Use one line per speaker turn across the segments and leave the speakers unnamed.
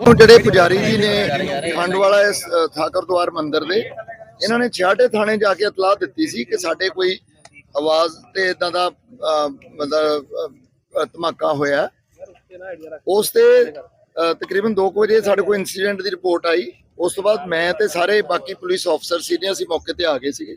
ਉਹ ਜਿਹੜੇ ਪੁਜਾਰੀ ਜੀ ਨੇ ਖੰਡ ਇਸ ਅ, ਮੰਦਿਰ ਦੇ ਇਹਨਾਂ ਨੇ ਛਿਆਟੇ ਥਾਣੇ ਜਾ ਕੇ ਇਤਲਾਹ ਦਿੱਤੀ ਸੀ ਕਿ ਸਾਡੇ ਕੋਈ ਆਵਾਜ਼ ਤੇ ਇਦਾਂ ਦਾ ਮਤਲਬ ਧਮਾਕਾ ਹੋਇਆ। ਉਸ ਤੇ ਅ, ਤਕਰੀਬਨ 2 ਵਜੇ ਸਾਡੇ ਕੋਲ ਇਨਸੀਡੈਂਟ ਦੀ ਰਿਪੋਰਟ ਆਈ। ਉਸ ਤੋਂ ਬਾਅਦ ਮੈਂ ਤੇ ਸਾਰੇ ਬਾਕੀ ਪੁਲਿਸ ਅਫਸਰ ਸੀ ਅਸੀਂ ਮੌਕੇ ਤੇ ਆ ਗਏ ਸੀਗੇ।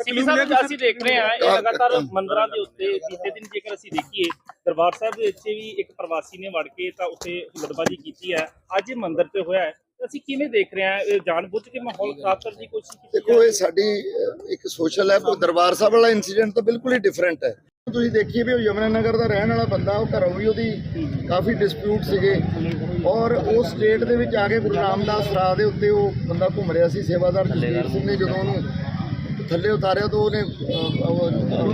ਸਿੱਖੀ ਸਾਹਿਬ ਅਸੀਂ ਦੇਖ ਰਹੇ ਹਾਂ ਇਹ ਲਗਾਤਾਰ ਮੰਦਰਾਂ ਦੇ ਉੱਤੇ ਬੀਤੇ ਦਿਨ ਜੇਕਰ ਅਸੀਂ ਦੇਖੀਏ ਦਰਬਾਰ ਸਾਹਿਬ ਦੇ ਵਿੱਚ ਵੀ ਇੱਕ ਪ੍ਰਵਾਸੀ ਨੇ ਵੜ ਕੇ ਤਾਂ ਉੱਥੇ ਹੁਲੜਬਾਜੀ ਕੀਤੀ ਹੈ। ਅੱਜ ਇਹ ਮੰਦਿਰ ਤੇ ਹੋਇਆ ਹੈ। ਅਸੀਂ ਕਿਵੇਂ ਦੇਖ ਰਹੇ ਹਾਂ ਇਹ ਜਾਣਬੁੱਝ ਕੇ ਮਾਹੌਲ ਖਰਾਬ ਕਰਨ ਦੀ ਕੋਸ਼ਿਸ਼ ਕੀਤੀ
ਦੇਖੋ ਇਹ ਸਾਡੀ ਇੱਕ ਸੋਸ਼ਲ ਹੈ ਪਰ ਦਰਬਾਰ ਸਾਹਿਬ ਵਾਲਾ ਇਨਸੀਡੈਂਟ ਤਾਂ ਬਿਲਕੁਲ ਹੀ ਡਿਫਰੈਂਟ ਹੈ। ਤੁਸੀਂ ਦੇਖੀਏ ਵੀ ਉਹ ਯਮਨਾ ਨਗਰ ਦਾ ਰਹਿਣ ਵਾਲਾ ਬੰਦਾ ਉਹ ਘਰੋਂ ਵੀ ਉਹਦੀ ਕਾਫੀ ਡਿਸਪਿਊਟ ਸੀਗੇ। ਔਰ ਉਹ ਸਟੇਟ ਦੇ ਵਿੱਚ ਆ ਕੇ ਗੁਰੂ ਰਾਮਦਾਸ ਰਾਹ ਦੇ ਉੱਤੇ ਉਹ ਬੰਦਾ ਘੁੰਮ ਰਿਹਾ ਸੀ ਸੇਵਾਦਾਰ ਜਸਵੀਰ ਸਿੰਘ ਨੇ ਜਦੋਂ ਉਹਨੂੰ ਥੱਲੇ ਉਤਾਰਿਆ ਤਾਂ ਉਹਨੇ ਅਹ, ਉਹ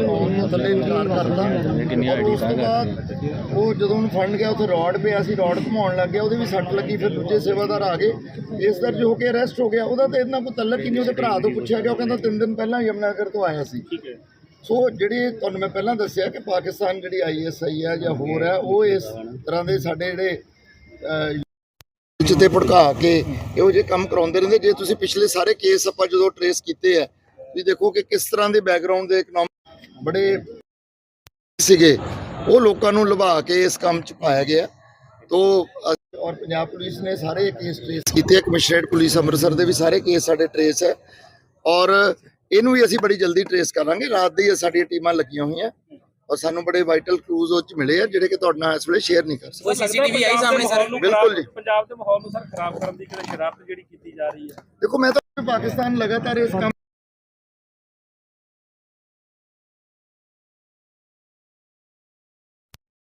ਉਹਨੂੰ ਥੱਲੇ ਇਨਕਾਰ ਕਰਤਾ ਔਰ ਉਸ ਤੋਂ ਬਾਅਦ ਉਹ ਜਦੋਂ ਉਹਨੂੰ ਫੜਨ ਗਿਆ ਉੱਥੇ ਰੋਡ ਪਿਆ ਸੀ ਰੋਡ ਘੁਮਾਉਣ ਲੱਗ ਗਿਆ ਉਹਦੇ ਵੀ ਸੱਟ ਲੱਗੀ ਫਿਰ ਦੂਜੇ ਸੇਵਾਦਾਰ ਆ ਗਏ। ਇਸ ਦਰਜ ਹੋ ਕੇ ਅਰੈਸਟ ਹੋ ਗਿਆ ਉਹਦਾ ਤਾਂ ਇੰਨਾ ਕੋਈ ਤਲਕ ਹੀ ਨਹੀਂ ਉਹਦੇ ਭਰਾ ਤੋਂ ਪੁੱਛਿਆ ਗਿਆ ਉਹ ਕਹਿੰਦਾ ਤਿੰਨ ਦਿਨ ਪਹਿਲਾਂ ਯਮਨਾਗਰ ਤੋਂ ਆਇਆ ਸੀ।
ਠੀਕ ਹੈ।
ਸੋ ਜਿਹੜੀ ਤੁਹਾਨੂੰ ਮੈਂ ਪਹਿਲਾਂ ਦੱਸਿਆ ਕਿ ਪਾਕਿਸਤਾਨ ਜਿਹੜੀ ਆਈਐਸਆਈ ਹੈ ਜਾਂ ਹੋਰ ਹੈ ਉਹ ਇਸ ਤਰ੍ਹਾਂ ਦੇ ਸਾਡੇ ਜਿਹੜੇ ਵਿੱਚ ਤੇ ਭੜਕਾ ਕੇ ਇਹੋ ਜਿਹੇ ਕੰਮ ਕਰਾਉਂਦੇ ਰਹਿੰਦੇ। ਜੇ ਤੁਸੀਂ ਪਿਛਲੇ ਸਾਰੇ ਕੇਸ ਆਪਾਂ ਜਦੋਂ ਟਰੇਸ ਕੀਤੇ ਆ ਤੁਸੀਂ ਦੇਖੋ ਕਿ ਕਿਸ ਤਰ੍ਹਾਂ ਦੇ ਬੈਕਗ੍ਰਾਉਂਡ ਦੇ ਇਕਨੋਮਿਕ ਬੜੇ ਸੀਗੇ ਉਹ ਲੋਕਾਂ ਨੂੰ ਲੁਭਾ ਕੇ ਇਸ ਕੰਮ 'ਚ ਪਾਇਆ ਗਿਆ। ਤੋ ਔਰ ਪੰਜਾਬ ਪੁਲਿਸ ਨੇ ਸਾਰੇ ਕੇਸ ਟਰੇਸ ਕੀਤੇ ਕਮਿਸ਼ਨਰੇਟ ਪੁਲਿਸ ਅੰਮ੍ਰਿਤਸਰ ਦੇ ਵੀ ਸਾਰੇ ਕੇਸ ਸਾਡੇ ਟਰੇਸ ਹੈ ਔਰ ਇਹਨੂੰ ਵੀ ਅਸੀਂ ਬੜੀ ਜਲਦੀ ਟਰੇਸ ਕਰਾਂਗੇ ਰਾਤ ਦੀ ਸਾਡੀਆਂ ਟੀਮਾਂ ਲੱਗੀਆਂ ਹੋਈਆਂ ਔਰ ਸਾਨੂੰ ਬੜੇ ਵਾਈਟਲ ਕਲੂਜ਼ ਉਹ ਚ ਮਿਲੇ ਆ ਜਿਹੜੇ ਕਿ ਤੁਹਾਡੇ ਨਾਲ ਇਸ ਵੇਲੇ ਸ਼ੇਅਰ ਨਹੀਂ ਕਰ ਸਕਦੇ।
ਕੋਈ ਸੀਸੀਟੀਵੀ ਆਈ ਸਾਹਮਣੇ ਸਰ।
ਬਿਲਕੁਲ ਜੀ।
ਪੰਜਾਬ ਦੇ ਮਾਹੌਲ ਨੂੰ ਸਰ ਖਰਾਬ ਕਰਨ ਦੀ ਕਿਤੇ ਸ਼ਰਾਰਤ ਜਿਹੜੀ ਕੀਤੀ ਜਾ ਰਹੀ ਹੈ।
ਦੇਖੋ ਮੈਂ ਤਾਂ ਪਾਕਿਸਤਾਨ ਲਗਾਤਾਰ ਇਸ ਕੰਮ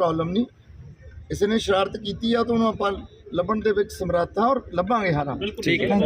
ਪ੍ਰੋਬਲਮ ਨਹੀਂ। ਕਿਸੇ ਨੇ ਸ਼ਰਾਰਤ ਕੀਤੀ ਆ ਤਾਂ ਉਹਨੂੰ ਆਪਾਂ ਲੱਭਣ ਦੇ ਵਿੱਚ ਸਮਰੱਥ ਹਾਂ ਔਰ ਲੱਭਾਂਗੇ ਹਾਰਾਂ।
ਠੀਕ ਹੈ।